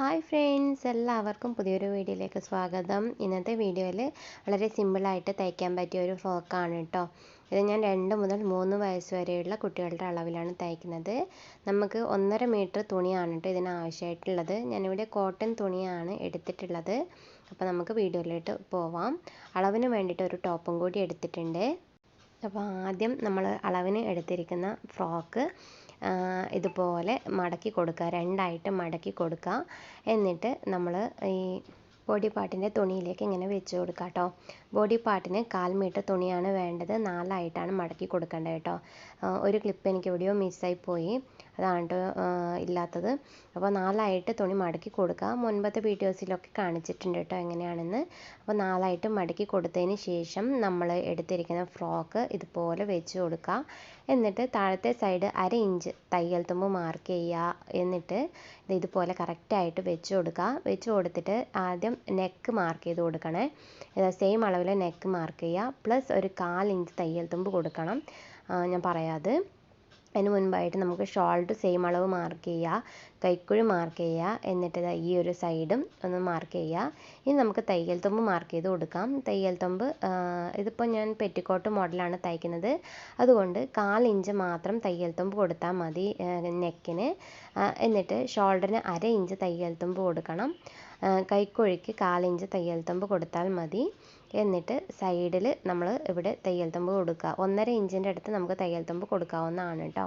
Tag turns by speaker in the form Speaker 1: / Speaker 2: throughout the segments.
Speaker 1: Hi friends എല്ലാവർക്കും പുതിയൊരു വീഡിയോയിലേക്ക് സ്വാഗതം. ഇന്നത്തെ വീഡിയോയിൽ വളരെ സിമ്പിളായിട്ട് തയ്ക്കാൻ പറ്റിയ ഒരു ഫ്രോക്കാണ് കേട്ടോ. ഇത് ഞാൻ രണ്ട് മുതൽ മൂന്ന് വയസ്സ് വരെയുള്ള കുട്ടികളുടെ അളവിലാണ് തയ്ക്കുന്നത്. നമുക്ക് ഒന്നര മീറ്റർ തുണിയാണ് കേട്ടോ ഇതിന് ആവശ്യമായിട്ടുള്ളത് ഞാനിവിടെ കോട്ടൺ തുണിയാണ് എടുത്തിട്ടുള്ളത്. അപ്പോൾ നമുക്ക് വീഡിയോയിലോട്ട് പോവാം. അളവിന് വേണ്ടിയിട്ട് ഒരു ടോപ്പും കൂടി എടുത്തിട്ടുണ്ട്. അപ്പോൾ ആദ്യം നമ്മൾ അളവിന് എടുത്തിരിക്കുന്ന ഫ്രോക്ക് ഇതുപോലെ മടക്കി കൊടുക്കുക രണ്ടായിട്ട് മടക്കി കൊടുക്കുക. എന്നിട്ട് നമ്മൾ ഈ ബോഡി പാർട്ടിന്റെ തുണിയിലേക്ക് ഇങ്ങനെ വെച്ച് കൊടുക്കുക കേട്ടോ. ബോഡി പാർട്ടിന് കാൽ മീറ്റർ തുണിയാണ് വേണ്ടത്. നാലായിട്ടാണ് മടക്കി കൊടുക്കേണ്ടത് കേട്ടോ. ഒരു ക്ലിപ്പ് എനിക്ക് എവിടെയോ മിസ്സായി പോയി. അതാണ് ഇല്ലാത്തത്. അപ്പോൾ നാലായിട്ട് തുണി മടക്കി കൊടുക്കുക മുൻപത്തെ വീഡിയോസിലൊക്കെ കാണിച്ചിട്ടുണ്ട് കേട്ടോ എങ്ങനെയാണെന്ന്. അപ്പോൾ നാലായിട്ട് മടക്കി കൊടുത്തതിന് ശേഷം നമ്മൾ എടുത്തിരിക്കുന്ന ഫ്രോക്ക് ഇതുപോലെ വെച്ച് കൊടുക്കുക എന്നിട്ട് താഴത്തെ സൈഡ് അര ഇഞ്ച് തയ്യൽ തുമ്പ് മാർക്ക് ചെയ്യുക എന്നിട്ട് ഇത് ഇതുപോലെ കറക്റ്റായിട്ട് വെച്ച് കൊടുക്കുക വെച്ച് കൊടുത്തിട്ട് ആദ്യം നെക്ക് മാർക്ക് ചെയ്ത് കൊടുക്കണേ. സെയിം അളവിൽ നെക്ക് മാർക്ക് ചെയ്യുക. പ്ലസ് ഒരു കാൽ ഇഞ്ച് തയ്യൽ തുമ്പ് കൊടുക്കണം. ഞാൻ പറയാത് അതിന് മുൻപായിട്ട് നമുക്ക് ഷോൾഡർ സെയിം അളവ് മാർക്ക് ചെയ്യുക. കൈക്കുഴി മാർക്ക് ചെയ്യുക. എന്നിട്ട് ഈ ഒരു സൈഡും ഒന്ന് മാർക്ക് ചെയ്യുക. ഇനി നമുക്ക് തയ്യൽ തുമ്പ് മാർക്ക് ചെയ്ത് കൊടുക്കാം. തയ്യൽ തുമ്പ് ഇതിപ്പോൾ ഞാൻ പെറ്റിക്കോട്ട് മോഡലാണ് തയ്ക്കുന്നത്. അതുകൊണ്ട് കാൽ ഇഞ്ച് മാത്രം തയ്യൽ തുമ്പ് കൊടുത്താൽ മതി നെക്കിന് എന്നിട്ട് ഷോൾഡറിന് അര ഇഞ്ച് തയ്യൽ തുമ്പ് കൊടുക്കണം. കൈക്കുഴിക്ക് കാലിഞ്ച് തയ്യൽ തുമ്പ് കൊടുത്താൽ മതി. എന്നിട്ട് സൈഡിൽ നമ്മൾ ഇവിടെ തയ്യൽ തുമ്പ് കൊടുക്കുക ഒന്നര ഇഞ്ചിന്റെ അടുത്ത് നമുക്ക് തയ്യൽ തുമ്പ് കൊടുക്കാവുന്നതാണ് കേട്ടോ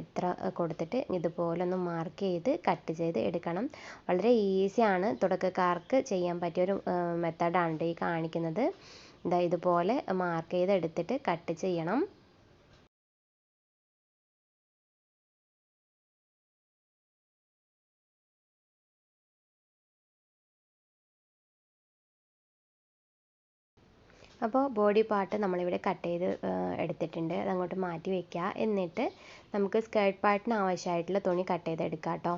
Speaker 1: ഇത്ര കൊടുത്തിട്ട് ഇതുപോലെ ഒന്ന് മാർക്ക് ചെയ്ത് കട്ട് ചെയ്ത് എടുക്കണം. വളരെ ഈസിയാണ് തുടക്കക്കാർക്ക് ചെയ്യാൻ പറ്റിയൊരു മെത്തേഡാണ് ഈ കാണിക്കുന്നത്. ഇതാ ഇതുപോലെ മാർക്ക് ചെയ്ത് എടുത്തിട്ട് കട്ട് ചെയ്യണം. അപ്പോൾ ബോഡി പാർട്ട് നമ്മളിവിടെ കട്ട് ചെയ്ത് എടുത്തിട്ടുണ്ട്. അതങ്ങോട്ട് മാറ്റി വയ്ക്കുക എന്നിട്ട് നമുക്ക് സ്കേർട്ട് പാർട്ടിന് ആവശ്യമായിട്ടുള്ള തുണി കട്ട് ചെയ്ത് എടുക്കാം കേട്ടോ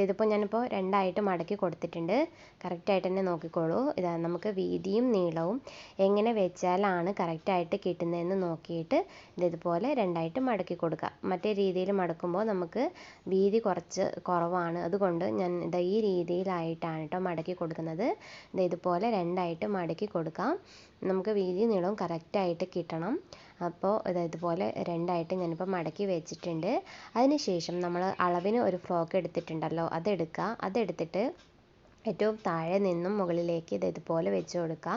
Speaker 1: ഇതിപ്പോൾ ഞാനിപ്പോൾ രണ്ടായിട്ട് മടക്കി കൊടുത്തിട്ടുണ്ട്. കറക്റ്റായിട്ട് തന്നെ നോക്കിക്കോളൂ. ഇതാ നമുക്ക് വീതിയും നീളവും എങ്ങനെ വെച്ചാലാണ് കറക്റ്റായിട്ട് കിട്ടുന്നതെന്ന് നോക്കിയിട്ട് ഇതുപോലെ രണ്ടായിട്ട് മടക്കി കൊടുക്കുക മറ്റേ രീതിയിൽ മടക്കുമ്പോൾ നമുക്ക് വീതി കുറച്ച് കുറവാണ്. അതുകൊണ്ട് ഞാൻ ഇതാ ഈ രീതിയിലായിട്ടാണ് കേട്ടോ മടക്കി കൊടുക്കുന്നത്. ഇത് ഇതുപോലെ രണ്ടായിട്ട് മടക്കി കൊടുക്കാം. നമുക്ക് വീതി നീളവും കറക്റ്റായിട്ട് കിട്ടണം. അപ്പോൾ ഇത് ഇതുപോലെ രണ്ടായിട്ട് ഞാനിപ്പോൾ മടക്കി വെച്ചിട്ടുണ്ട്. അതിന് ശേഷം നമ്മൾ അളവിന് ഒരു ഫ്രോക്ക് എടുത്തിട്ടുണ്ടല്ലോ അതെടുക്കുക. അതെടുത്തിട്ട് ഏറ്റവും താഴെ നിന്നും മുകളിലേക്ക് ഇത് ഇതുപോലെ വെച്ച് കൊടുക്കുക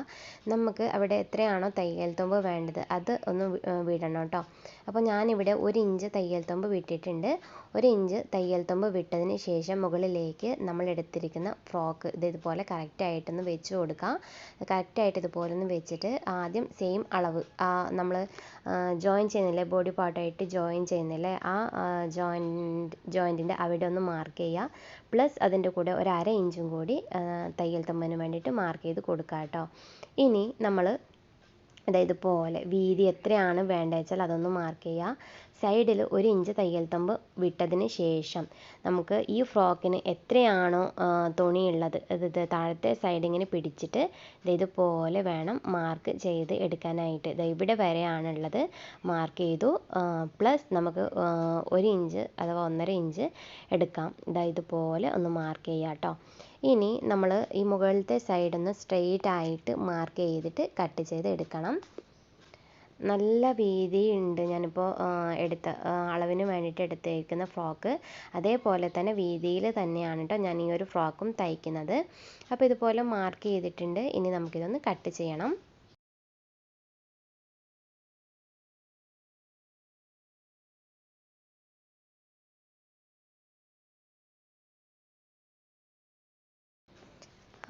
Speaker 1: നമുക്ക് അവിടെ എത്രയാണോ തയ്യൽ തുമ്പ് വേണ്ടത് അത് ഒന്ന് വിടണം കേട്ടോ അപ്പോൾ ഞാനിവിടെ ഒരു ഇഞ്ച് തയ്യൽ തുമ്പ് വിട്ടിട്ടുണ്ട്. ഒരു ഇഞ്ച് തയ്യൽ തുമ്പ് വിട്ടതിന് ശേഷം മുകളിലേക്ക് നമ്മൾ എടുത്തിരിക്കുന്ന ഫ്രോക്ക് ഇത് ഇതുപോലെ കറക്റ്റായിട്ടൊന്ന് വെച്ച് കൊടുക്കുക കറക്റ്റായിട്ട് ഇതുപോലെ ഒന്ന് വെച്ചിട്ട് ആദ്യം സെയിം അളവ് നമ്മൾ ജോയിൻ ചെയ്യുന്നില്ലേ? ബോഡി പാർട്ടായിട്ട് ജോയിൻ ചെയ്യുന്നില്ലേ? ആ ജോയിന്റ് ജോയിന്റിന്റെ അവിടെ ഒന്ന് മാർക്ക് ചെയ്യുക. പ്ലസ് അതിന്റെ കൂടെ ഒരു അര ഇഞ്ചും കൂടി തയ്യൽ തമ്മന് വേണ്ടിയിട്ട് മാർക്ക് ചെയ്ത് കൊടുക്കുക കേട്ടോ. ഇനി നമ്മൾ അതായത് പോലെ വീതി എത്രയാണ് വേണ്ടത് വെച്ചാൽ അതൊന്ന് മാർക്ക് ചെയ്യുക. സൈഡിൽ ഒരു ഇഞ്ച് തയ്യൽ തുമ്പ് വിട്ടതിന് ശേഷം നമുക്ക് ഈ ഫ്രോക്കിന് എത്രയാണോ തുണിയുള്ളത് ഇത് താഴത്തെ സൈഡ് ഇങ്ങനെ പിടിച്ചിട്ട് ഇതുപോലെ വേണം മാർക്ക് ചെയ്ത് എടുക്കാനായിട്ട്. ഇവിടെ വരെയാണുള്ളത് മാർക്ക് ചെയ്തു. പ്ലസ് നമുക്ക് ഒരു ഇഞ്ച് അഥവാ ഒന്നര ഇഞ്ച് എടുക്കാം. ഇതാ ഇതുപോലെ ഒന്ന് മാർക്ക് ചെയ്യാം കേട്ടോ. ഇനി നമ്മൾ ഈ മുകളിലത്തെ സൈഡ് ഒന്ന് സ്ട്രെയിറ്റ് ആയിട്ട് മാർക്ക് ചെയ്തിട്ട് കട്ട് ചെയ്ത് എടുക്കണം. നല്ല വീതിയുണ്ട് ഞാനിപ്പോൾ എടുത്ത അളവിന് വേണ്ടിയിട്ട് എടുത്തേക്കുന്ന ഫ്രോക്ക്. അതേപോലെ തന്നെ വീതിയിൽ തന്നെയാണ് കേട്ടോ ഞാൻ ഈ ഒരു ഫ്രോക്കും തയ്ക്കുന്നത്. അപ്പോൾ ഇതുപോലെ മാർക്ക് ചെയ്തിട്ടുണ്ട്. ഇനി നമുക്കിതൊന്ന് കട്ട് ചെയ്യണം.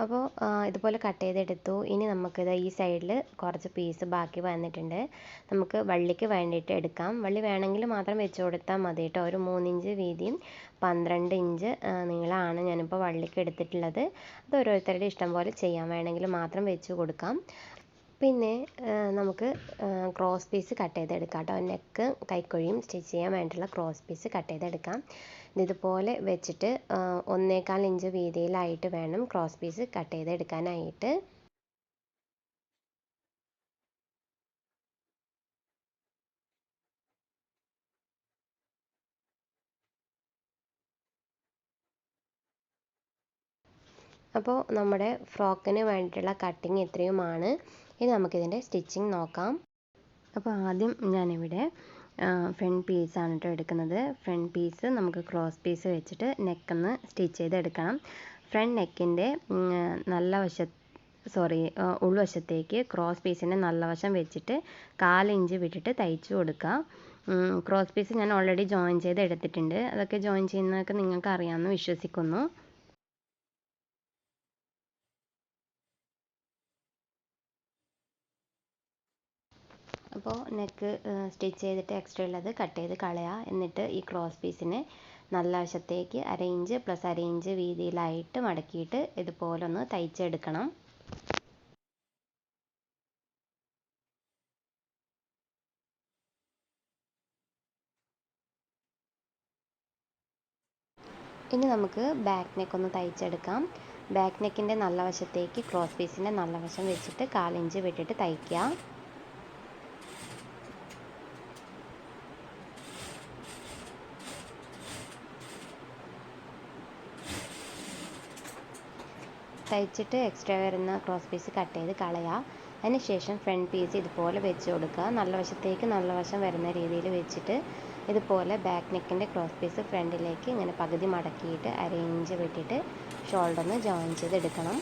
Speaker 1: അപ്പോൾ ഇതുപോലെ കട്ട് ചെയ്തെടുത്തു. ഇനി നമുക്കിത് ഈ സൈഡിൽ കുറച്ച് പീസ് ബാക്കി വന്നിട്ടുണ്ട്. നമുക്ക് വള്ളിക്ക് വേണ്ടിയിട്ട് എടുക്കാം. വള്ളി വേണമെങ്കിൽ മാത്രം വെച്ച് കൊടുത്താൽ മതി കേട്ടോ ഒരു മൂന്നിഞ്ച് വീതിയും പന്ത്രണ്ട് ഇഞ്ച് നീളമാണ് ഞാനിപ്പോൾ വള്ളിക്ക് എടുത്തിട്ടുള്ളത്. അത് ഓരോരുത്തരുടെ ഇഷ്ടം പോലെ ചെയ്യാം വേണമെങ്കിൽ മാത്രം വെച്ച് കൊടുക്കാം. പിന്നെ നമുക്ക് ക്രോസ് പീസ് കട്ട് ചെയ്തെടുക്കാം കേട്ടോ നെക്ക് കൈക്കുഴിയും സ്റ്റിച്ച് ചെയ്യാൻ വേണ്ടിയിട്ടുള്ള ക്രോസ് പീസ് കട്ട് ചെയ്തെടുക്കാം. ഇതുപോലെ വെച്ചിട്ട് ഒന്നേകാൽ ഇഞ്ച് വീതിയിലായിട്ട് വേണം ക്രോസ് പീസ് കട്ട് ചെയ്തെടുക്കാനായിട്ട്. അപ്പോൾ നമ്മുടെ ഫ്രോക്കിന് വേണ്ടിയിട്ടുള്ള കട്ടിങ് ഇത്രയുമാണ്. ഇനി നമുക്കിതിന്റെ സ്റ്റിച്ചിങ് നോക്കാം. അപ്പോൾ ആദ്യം ഞാനിവിടെ ഫ്രണ്ട് പീസാണ് കേട്ടോ എടുക്കുന്നത്. ഫ്രണ്ട് പീസ് നമുക്ക് ക്രോസ് പീസ് വെച്ചിട്ട് നെക്കൊന്ന് സ്റ്റിച്ച് ചെയ്തെടുക്കണം. ഫ്രണ്ട് നെക്കിന്റെ നല്ല വശ സോറി ഉൾവശത്തേക്ക് ക്രോസ് പീസിന്റെ നല്ല വശം വെച്ചിട്ട് കാലിഞ്ച് വിട്ടിട്ട് തയ്ച്ചു കൊടുക്കുക ക്രോസ് പീസ് ഞാൻ ഓൾറെഡി ജോയിൻ ചെയ്ത് എടുത്തിട്ടുണ്ട് അതൊക്കെ ജോയിൻ ചെയ്യുന്നതൊക്കെ നിങ്ങൾക്ക് അറിയാമെന്ന് വിശ്വസിക്കുന്നു. അപ്പോൾ നെക്ക് സ്റ്റിച്ച് ചെയ്തിട്ട് എക്സ്ട്രാ ഉള്ളത് കട്ട് ചെയ്ത് കളയുക എന്നിട്ട് ഈ ക്രോസ് പീസിനെ നല്ല വശത്തേക്ക് അര ഇഞ്ച് പ്ലസ് അര ഇഞ്ച് വീതിയിലായിട്ട് മടക്കിയിട്ട് ഇതുപോലെ ഒന്ന് തയ്ച്ചെടുക്കണം. ഇനി നമുക്ക് ബാക്ക് നെക്ക് ഒന്ന് തയ്ച്ചെടുക്കാം. ബാക്ക് നെക്കിന്റെ നല്ല വശത്തേക്ക് ക്രോസ് പീസിന്റെ നല്ല വശം വെച്ചിട്ട് കാലിഞ്ച് വിട്ടിട്ട് തയ്ക്കുക. തയ്ച്ചിട്ട് എക്സ്ട്രാ വരുന്ന ക്രോസ് പീസ് കട്ട് ചെയ്ത് കളയുക അതിനുശേഷം ഫ്രണ്ട് പീസ് ഇതുപോലെ വെച്ച് കൊടുക്കുക. നല്ല വശത്തേക്ക് നല്ല വശം വരുന്ന രീതിയിൽ വെച്ചിട്ട് ഇതുപോലെ ബാക്ക് നെക്കിന്റെ ക്രോസ് പീസ് ഫ്രണ്ടിലേക്ക് ഇങ്ങനെ പകുതി മടക്കിയിട്ട് അരയിഞ്ച് വെട്ടിയിട്ട് ഷോൾഡറിന് ജോയിൻ ചെയ്തെടുക്കണം.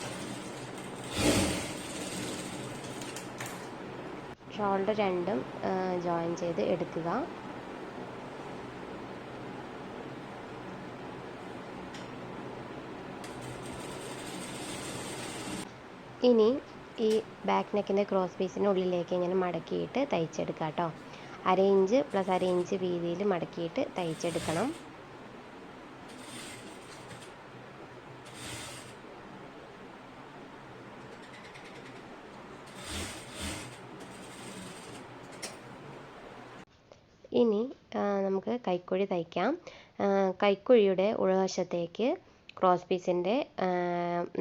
Speaker 1: ഷോൾഡർ രണ്ടും ജോയിൻ ചെയ്ത് എടുക്കുക. ഇനി ഈ ബാക്ക് നെക്കിന്റെ ക്രോസ് പീസിന്റെ ഉള്ളിലേക്ക് ഇങ്ങനെ മടക്കിയിട്ട് തയ്ച്ചെടുക്കുക കേട്ടോ അര ഇഞ്ച് പ്ലസ് അര ഇഞ്ച് വീതിയിൽ മടക്കിയിട്ട് തയ്ച്ചെടുക്കണം. ഇനി നമുക്ക് കൈക്കുഴി തയ്ക്കാം. കൈക്കുഴിയുടെ ഉൾവശത്തേക്ക് ക്രോസ് പീസിന്റെ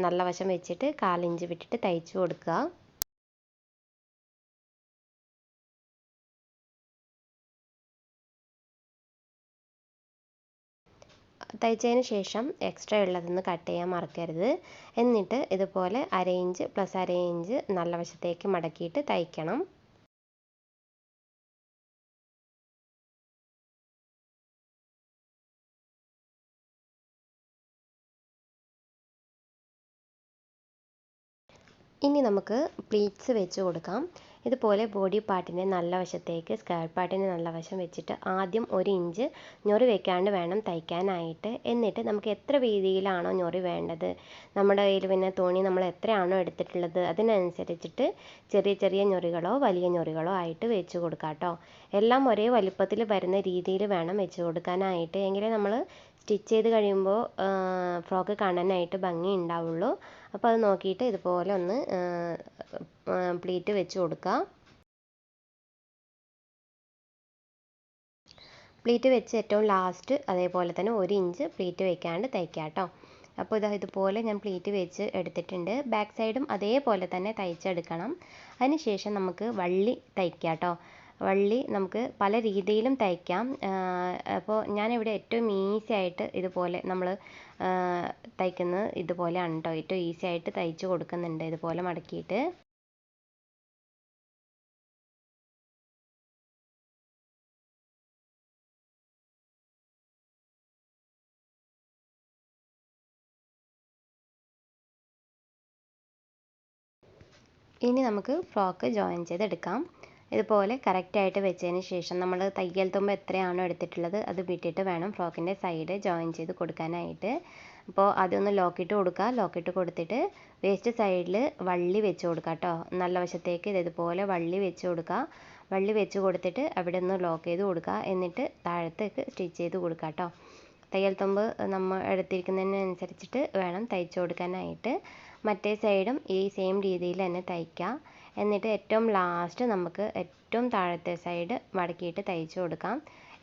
Speaker 1: നല്ല വശം വെച്ചിട്ട് കാലിഞ്ച് വിട്ടിട്ട് തയ്ച്ചു കൊടുക്കുക. തയ്ച്ചതിന് ശേഷം എക്സ്ട്രാ ഉള്ളതൊന്ന് കട്ട് ചെയ്യാൻ മറക്കരുത്. എന്നിട്ട് ഇതുപോലെ അര ഇഞ്ച് പ്ലസ് അര ഇഞ്ച് നല്ല വശത്തേക്ക് മടക്കിയിട്ട് തയ്ക്കണം. ഇനി നമുക്ക് പ്ലീറ്റ്സ് വെച്ച് കൊടുക്കാം. ഇതുപോലെ ബോഡി പാർട്ടിന്റെ നല്ല വശത്തേക്ക് സ്കേർട്ട് പാർട്ടിന്റെ നല്ല വശം വെച്ചിട്ട് ആദ്യം ഒരു ഇഞ്ച് ഞൊറി വെക്കാണ്ട് വേണം തയ്ക്കാനായിട്ട്. എന്നിട്ട് നമുക്ക് എത്ര വീതിയിലാണോ ഞൊറി വേണ്ടത്? നമ്മുടെ കയ്യിൽ പിന്നെ തുണി നമ്മൾ എത്രയാണോ എടുത്തിട്ടുള്ളത്? അതിനനുസരിച്ചിട്ട് ചെറിയ ചെറിയ ഞൊറികളോ വലിയ ഞൊറികളോ ആയിട്ട് വെച്ച് കൊടുക്കാം കേട്ടോ. എല്ലാം ഒരേ വലിപ്പത്തിൽ വരുന്ന രീതിയിൽ വേണം വെച്ച് കൊടുക്കാനായിട്ട്. എങ്കിലേ നമ്മൾ സ്റ്റിച്ച് ചെയ്ത് കഴിയുമ്പോൾ ഫ്രോക്ക് കാണാനായിട്ട് ഭംഗി ഉണ്ടാവുള്ളൂ. അപ്പോൾ അത് നോക്കിയിട്ട് ഇതുപോലെ ഒന്ന് പ്ലീറ്റ് വെച്ച് കൊടുക്കുക പ്ലീറ്റ് വെച്ച് ഏറ്റവും ലാസ്റ്റ് അതേപോലെ തന്നെ ഒരു ഇഞ്ച് പ്ലീറ്റ് വെക്കാണ്ട് തയ്ക്കുക കേട്ടോ അപ്പോൾ ഇതാ ഇതുപോലെ ഞാൻ പ്ലീറ്റ് വെച്ച് എടുത്തിട്ടുണ്ട്. ബാക്ക് സൈഡും അതേപോലെ തന്നെ തയ്ച്ചെടുക്കണം. അതിനുശേഷം നമുക്ക് വള്ളി തയ്ക്കാം കേട്ടോ വള്ളി നമുക്ക് പല രീതിയിലും തയ്ക്കാം. അപ്പോൾ ഞാനിവിടെ ഏറ്റവും ഈസി ആയിട്ട് ഇതുപോലെ നമ്മൾ തയ്ക്കുന്നത് ഇതുപോലെയാണ് കേട്ടോ ഏറ്റവും ഈസി ആയിട്ട് തയ്ച്ച് കൊടുക്കുന്നുണ്ട് ഇതുപോലെ മടക്കിയിട്ട്. ഇനി നമുക്ക് ഫ്രോക്ക് ജോയിൻ ചെയ്തെടുക്കാം. ഇതുപോലെ കറക്റ്റായിട്ട് വെച്ചതിന് ശേഷം നമ്മൾ തയ്യൽ തുമ്പ് എത്രയാണോ എടുത്തിട്ടുള്ളത് അത് വിട്ടിട്ട് വേണം ഫ്രോക്കിന്റെ സൈഡ് ജോയിൻ ചെയ്ത് കൊടുക്കാനായിട്ട്. അപ്പോൾ അതൊന്ന് ലോക്കിട്ട് കൊടുക്കുക ലോക്കിട്ട് കൊടുത്തിട്ട് വേസ്റ്റ് സൈഡിൽ വള്ളി വെച്ച് കൊടുക്കുക കേട്ടോ നല്ല വശത്തേക്ക് ഇതുപോലെ വള്ളി വെച്ച് കൊടുക്കുക വള്ളി വെച്ച് കൊടുത്തിട്ട് അവിടെ ഒന്ന് ലോക്ക് ചെയ്ത് കൊടുക്കുക എന്നിട്ട് താഴത്തേക്ക് സ്റ്റിച്ച് ചെയ്ത് കൊടുക്കുക കേട്ടോ തയ്യൽ തുമ്പ് നമ്മൾ എടുത്തിരിക്കുന്നതിനനുസരിച്ചിട്ട് വേണം തയ്ച്ചു കൊടുക്കാനായിട്ട്. മറ്റേ സൈഡും ഈ സെയിം രീതിയിൽ തന്നെ തയ്ക്കുക എന്നിട്ട് ഏറ്റവും ലാസ്റ്റ് നമുക്ക് ഏറ്റവും താഴത്തെ സൈഡ് മടക്കിയിട്ട് തയ്ച്ചു കൊടുക്കാം.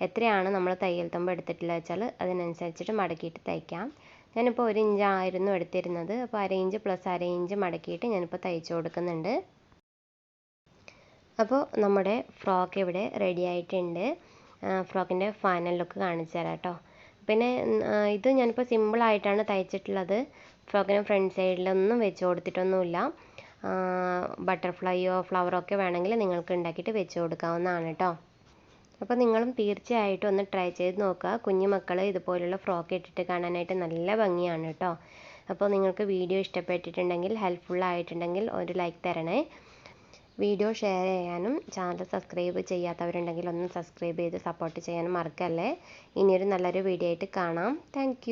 Speaker 1: എത്രയാണ് നമ്മൾ തയ്യൽ തുമ്പ് എടുത്തിട്ടുള്ളത് വെച്ചാൽ അതിനനുസരിച്ചിട്ട് മടക്കിയിട്ട് തയ്ക്കാം. ഞാനിപ്പോൾ ഒരു ഇഞ്ചായിരുന്നു എടുത്തിരുന്നത്. അപ്പോൾ അര ഇഞ്ച് പ്ലസ് അര ഇഞ്ച് മടക്കിയിട്ട് ഞാനിപ്പോൾ തയ്ച്ചു കൊടുക്കുന്നുണ്ട്. അപ്പോൾ നമ്മുടെ ഫ്രോക്ക് ഇവിടെ റെഡി ആയിട്ടുണ്ട്. ഫ്രോക്കിന്റെ ഫൈനൽ ലുക്ക് കാണിച്ചു തരാം കേട്ടോ പിന്നെ ഇത് ഞാനിപ്പോൾ സിമ്പിളായിട്ടാണ് തയ്ച്ചിട്ടുള്ളത്. ഫ്രോക്കിന് ഫ്രണ്ട് സൈഡിലൊന്നും വെച്ച് കൊടുത്തിട്ടൊന്നുമില്ല. ബട്ടർഫ്ലൈയോ ഫ്ലവറോ ഒക്കെ വേണമെങ്കിൽ നിങ്ങൾക്ക് ഉണ്ടാക്കിയിട്ട് വെച്ച് കൊടുക്കാവുന്നതാണ് കേട്ടോ അപ്പോൾ നിങ്ങളും തീർച്ചയായിട്ടും ഒന്ന് ട്രൈ ചെയ്ത് നോക്കുക. കുഞ്ഞു മക്കൾ ഇതുപോലുള്ള ഫ്രോക്ക് ഇട്ടിട്ട് കാണാനായിട്ട് നല്ല ഭംഗിയാണ് കേട്ടോ അപ്പോൾ നിങ്ങൾക്ക് വീഡിയോ ഇഷ്ടപ്പെട്ടിട്ടുണ്ടെങ്കിൽ ഹെൽപ്ഫുൾ ആയിട്ടുണ്ടെങ്കിൽ ഒരു ലൈക്ക് തരണേ. വീഡിയോ ഷെയർ ചെയ്യാനും ചാനൽ സബ്സ്ക്രൈബ് ചെയ്യാത്തവരുണ്ടെങ്കിൽ ഒന്ന് സബ്സ്ക്രൈബ് ചെയ്ത് സപ്പോർട്ട് ചെയ്യാനും മറക്കല്ലേ. ഇനിയൊരു നല്ലൊരു വീഡിയോ ആയിട്ട് കാണാം. താങ്ക്